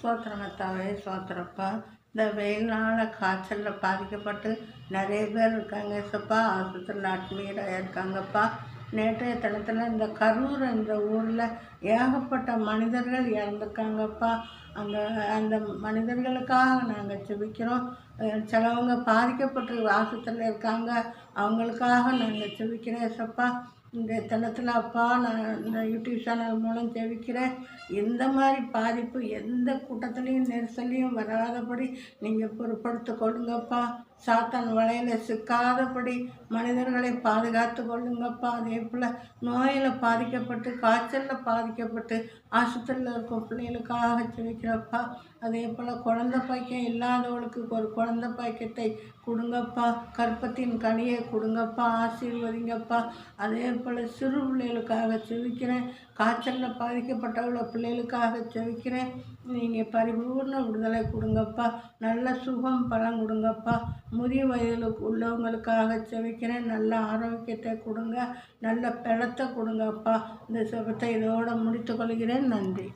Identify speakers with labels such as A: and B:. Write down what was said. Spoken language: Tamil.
A: சோத்திரமத்தாவே சோத்திரப்பா. இந்த வெயில்னால காய்ச்சலில் பாதிக்கப்பட்டு நிறைய பேர் இருக்காங்க. சப்பா ஆஸ்பத்திரியில் அட்மிட் இருக்காங்கப்பா நேற்றைய தினத்தில் இந்த கரூர் என்ற ஊரில் ஏகப்பட்ட மனிதர்கள் இறந்துருக்காங்கப்பா. அந்த அந்த மனிதர்களுக்காக நாங்கள் செபிக்கிறோம். சிலவங்க பாதிக்கப்பட்டு ஆஸ்பத்திரியில் இருக்காங்க. அவங்களுக்காக நாங்கள் செபிக்கிறேன் சப்பா இந்த தினத்தில் அப்பா நான் இந்த யூடியூப் சேனல் மூலம் தெரிவிக்கிறேன். எந்த மாதிரி பாதிப்பு எந்த கூட்டத்துலேயும் நெரிசலையும் வராதபடி நீங்கள் பொருட்படுத்து கொள்ளுங்கப்பா. சாத்தான் வலையில் சிக்காதபடி மனிதர்களை பாதுகாத்து கொள்ளுங்கப்பா. அதே போல் நோயில் பாதிக்கப்பட்டு காய்ச்சலில் பாதிக்கப்பட்டு ஆஸ்பத்திரியில் இருக்கும் பிள்ளைகளுக்காக ஜெபிக்கிறப்பா அதே போல் குழந்த பாய்க்கம் இல்லாதவளுக்கு ஒரு குழந்த பாய்க்கத்தை கொடுங்கப்பா. கற்பத்தின் கனியை கொடுங்கப்பா. ஆசீர்வதிங்கப்பா. அதே போல் சிறு பிள்ளைகளுக்காக செவிக்கிறேன். காய்ச்சலில் பாதிக்கப்பட்டவள பிள்ளைகளுக்காக செவிக்கிறேன். நீங்கள் பரிபூர்ண விடுதலை கொடுங்கப்பா. நல்ல சுகம் பலம் கொடுங்கப்பா. முதிய வயதில் உள்ளவங்களுக்காக செவிக்கிறேன். நல்ல ஆரோக்கியத்தை கொடுங்க. நல்ல பலத்தை கொடுங்கப்பா. இந்த சுகத்தை இதோடு முடித்துக்கொள்கிறேன் நன்றி.